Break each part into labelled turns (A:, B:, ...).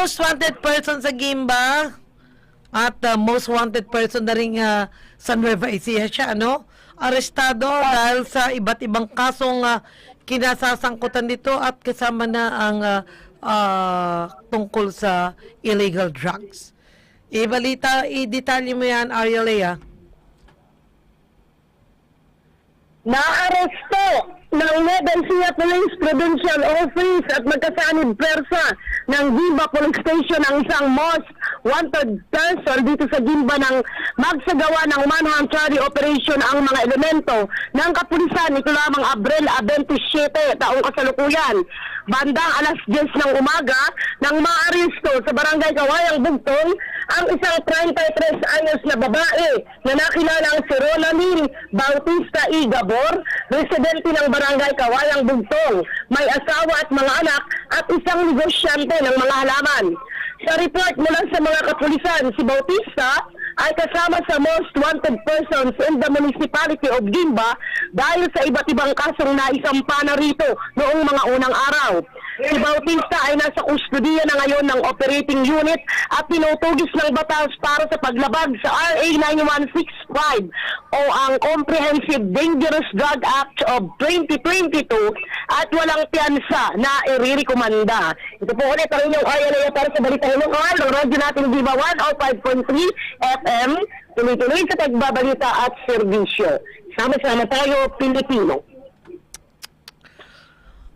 A: most wanted person sa Gimba at uh, most wanted person na rin uh, sa Nueva Ecija siya, ano? Arestado dahil sa iba't ibang kasong uh, kinasasangkutan dito at kasama na ang uh, uh, tungkol sa illegal drugs. Ibalita, i-detalye mo yan, Arya Lea.
B: Naaresto ng Nueva Police Provincial Office at magkasanib persa ng Gimba Police Station ang isang most wanted person dito sa Gimba ng magsagawa ng manhunt charity operation ang mga elemento ng kapulisan ito lamang Abril 27 taong kasalukuyan. Bandang alas 10 ng umaga nang maaresto sa barangay Kawayang Bugtong ang isang 33 anyos na babae na nakilalang si Ronaline Bautista E. Residente ng barangay Kawayang Bugtong, may asawa at mga anak at isang negosyante ng mga halaman. Sa report mula sa mga kapulisan, si Bautista ay kasama sa most wanted persons in the municipality of Gimba dahil sa iba't ibang kasong naisampa na rito noong mga unang araw. Si Bautista ay nasa kustodiya na ngayon ng operating unit at tinutugis ng batas para sa paglabag sa RA 9165 o ang Comprehensive Dangerous Drug Act of 2022 at walang piyansa na iririkomanda. Ito po ulit ang inyong ILA para sa Balitang Lokal ng radyo natin Viva 105.3 FM. Tuloy-tuloy sa pagbabalita at serbisyo. Sama-sama tayo, Pilipino.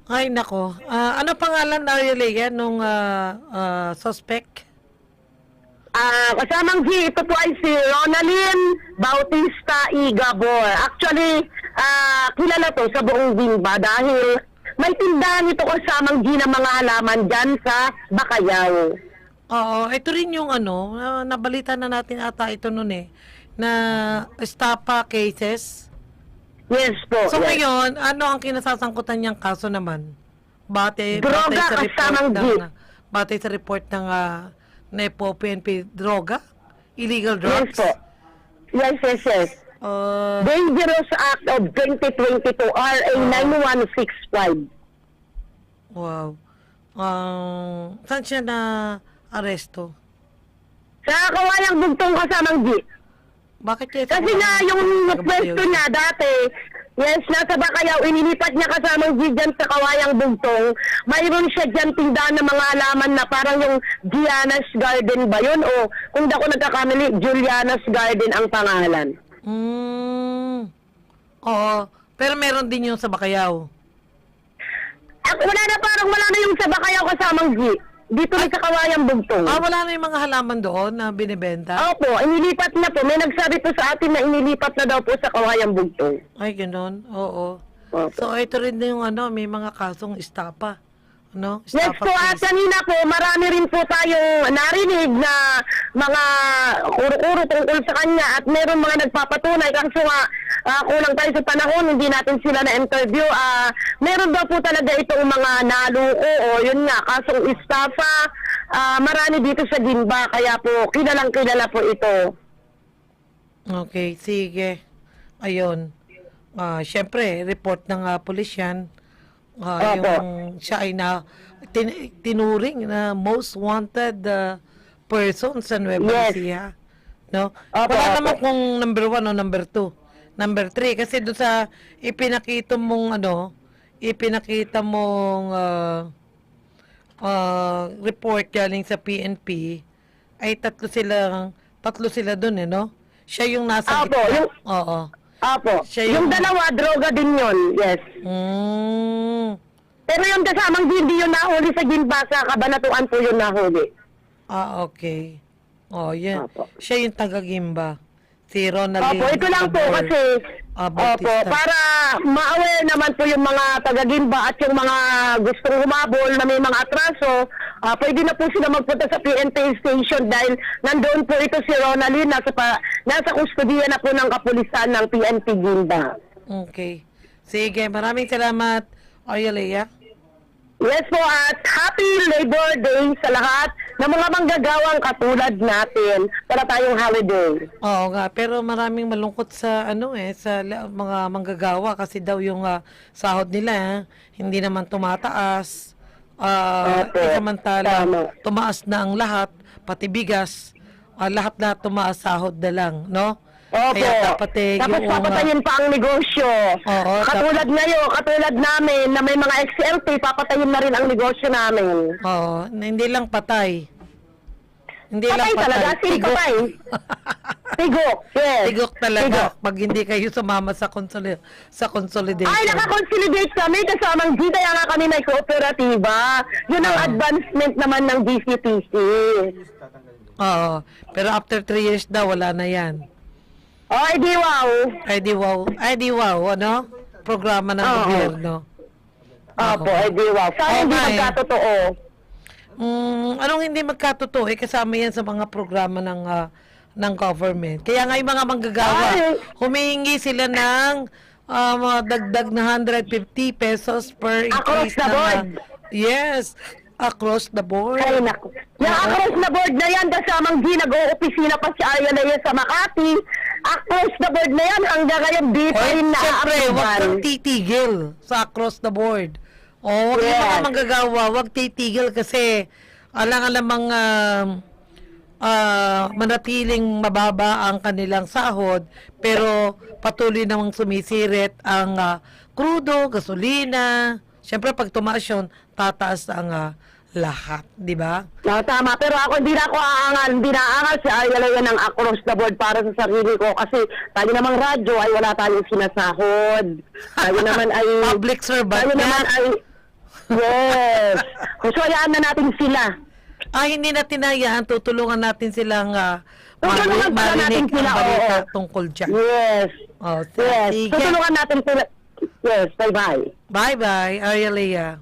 A: Ay, nako. Ah, ano pangalan, Arya Lea, nung ah, ah, suspect?
B: Ah, kasamang G, ito po ay si Ronalyn Bautista E. Gabor. Actually, ah, kilala to sa buong Gimba dahil may tindahan ito kasamang G ng mga halaman dyan sa Bakayaw.
A: Oo, ito rin yung ano, ah, nabalita na natin ata ito noon eh, na estapa cases.
B: Yes po.
A: So
B: yes.
A: ngayon, ano ang kinasasangkutan niyang kaso naman? Bate,
B: Droga
A: batay sa report ng,
B: jeep.
A: batay sa report ng uh, NEPO, PNP, droga? Illegal
B: Yes
A: drugs?
B: po. Yes, yes, yes.
A: Uh,
B: Dangerous Act of 2022, RA 9165.
A: wow. Um, saan siya na aresto?
B: Sa kawayang bugtong kasamang G.
A: Bakit kaya
B: Kasi nga, yung pwesto niya dati, yes, nasa Bakayaw, inilipat niya kasamang G dyan sa Kawayang Bugtong. Mayroon siya dyan tindahan ng mga alaman na parang yung Gianna's Garden ba yun? O kung di ako nagkakamali, Juliana's Garden ang pangalan.
A: Mm, oo. Pero meron din yung sa Bakayaw.
B: At wala na parang wala na yung sa Bakayaw kasamang G. Dito na sa Kawayang Bugtong.
A: Ah, wala na yung mga halaman doon na binibenta?
B: Opo, inilipat na po. May nagsabi po sa atin na inilipat na daw po sa Kawayang Bugtong.
A: Ay, ganun. Oo.
B: Opo.
A: So, ito rin yung ano, may mga kasong istapa. Ano?
B: Yes po, at kanina po, marami rin po tayong narinig na mga kuro-kuro tungkol sa kanya at meron mga nagpapatunay kaso nga ah, kulang tayo sa panahon, hindi natin sila na-interview. Ah, meron daw po talaga itong mga naluko o yun nga, kasong estafa. Ah, marami dito sa Gimba, kaya po kilalang kilala po ito.
A: Okay, sige. Ayun. Ah, syempre, report ng uh, pulis yan. Ah,
B: Opo.
A: yung siya ay na tin- tinuring na most wanted uh, person sa Nueva
B: Yes.
A: Ecija. No?
B: Opo,
A: Wala
B: opo.
A: naman kung number one o number two. Number three, kasi doon sa ipinakita mong ano, ipinakita mong ah, ah, report galing sa PNP, ay tatlo silang, tatlo sila doon eh, no? Siya yung nasa
B: Opo,
A: gitna.
B: yung-
A: Oo.
B: Apo,
A: Siya yung-
B: yung dalawa, droga din yun, yes.
A: Mm.
B: Pero yung kasamang hindi yun nahuli sa Gimba, sa kabanatuan po yun nahuli.
A: Ah, okay. Oh, yan.
B: Opo.
A: Siya yung taga-Gimba. Si Ronaldin.
B: Opo, ito lang po kasi,
A: Ah,
B: opo, para ma-aware naman po yung mga taga-Gimba at yung mga gustong humabol na may mga atraso, ah, pwede na po sila magpunta sa PNP station dahil nandoon po ito si Ronaldin, nasa, pa, nasa kustodiya na po ng kapulisan ng PNP Gimba.
A: Okay. Sige, maraming salamat, Arielea.
B: Yes po at happy Labor Day sa lahat ng mga manggagawang katulad natin para tayong holiday.
A: Oo nga, pero maraming malungkot sa ano eh, sa mga manggagawa kasi daw yung ah, sahod nila eh, hindi naman tumataas. Ah,
B: Opo.
A: eh, samantala, tumaas na ang lahat, pati bigas, ah, lahat-lahat tumaas sahod na lang, no?
B: Opo.
A: Kaya dapat eh,
B: Tapos
A: yung,
B: papatayin pa ang negosyo.
A: Oo,
B: katulad ngayon, katulad namin na may mga XLT, papatayin na rin ang negosyo namin.
A: Oo, hindi lang patay. Hindi
B: Patay
A: lang patay.
B: talaga, sino patay? Tigok, yes.
A: Tigok talaga
B: Tigok.
A: pag hindi kayo sumama sa consoli- sa consolidation.
B: Ay, nakakonsolidate kami kasamang G, kaya nga kami may kooperatiba. Yun ang advancement naman ng DCTC.
A: Oo. Pero after 3 years daw, wala na yan.
B: Oh, di wow.
A: Ay di wow. Ay di wow, ano? Programa ng
B: Oo.
A: gobyerno.
B: Opo, ay di wow. Sana hindi
A: Okay.
B: magkatotoo.
A: Mm, anong hindi magkatotoo? Eh, kasama yan sa mga programa ng ah, ng government. Kaya nga yung mga manggagawa,
B: Ay.
A: humihingi sila ng ah, mga dagdag na 150 pesos per
B: Across
A: increase
B: the board.
A: ah, yes, across the board.
B: Ay, naku. Yung across the board na yan, kasamang G, nag-o-opisina pa si Arya Lea sa Makati. Across the board na yan, hanggang ngayon di pa rin
A: siyempre, huwag kang titigil sa across the board. O, huwag yung
B: Yes.
A: mga manggagawa, huwag titigil kasi alang-alang mga ah, manatiling mababa ang kanilang sahod pero patuloy namang sumisirit ang ah, krudo, gasolina. Siyempre, pag tumaas yun, tataas ang ah, lahat, di ba?
B: No, tama. Pero ako hindi na ako aangal. Hindi na aangal si Arya Lea ng across the board para sa sarili ko. Kasi tayo namang radyo ay wala tayong sinasahod. Tayo naman ay...
A: Public servant
B: Tayo naman
A: yan.
B: ay... Yes. Gusto hayaan na natin sila.
A: Ah, hindi natin hayaan, tutulungan natin silang uh,
B: Tutulungan pala natin
A: marinig
B: sila,
A: ang balita
B: oo.
A: tungkol dyan.
B: Yes.
A: Oh,
B: Yes.
A: sige.
B: Tutulungan natin sila. Yes. Bye-bye.
A: Bye-bye, Arielea.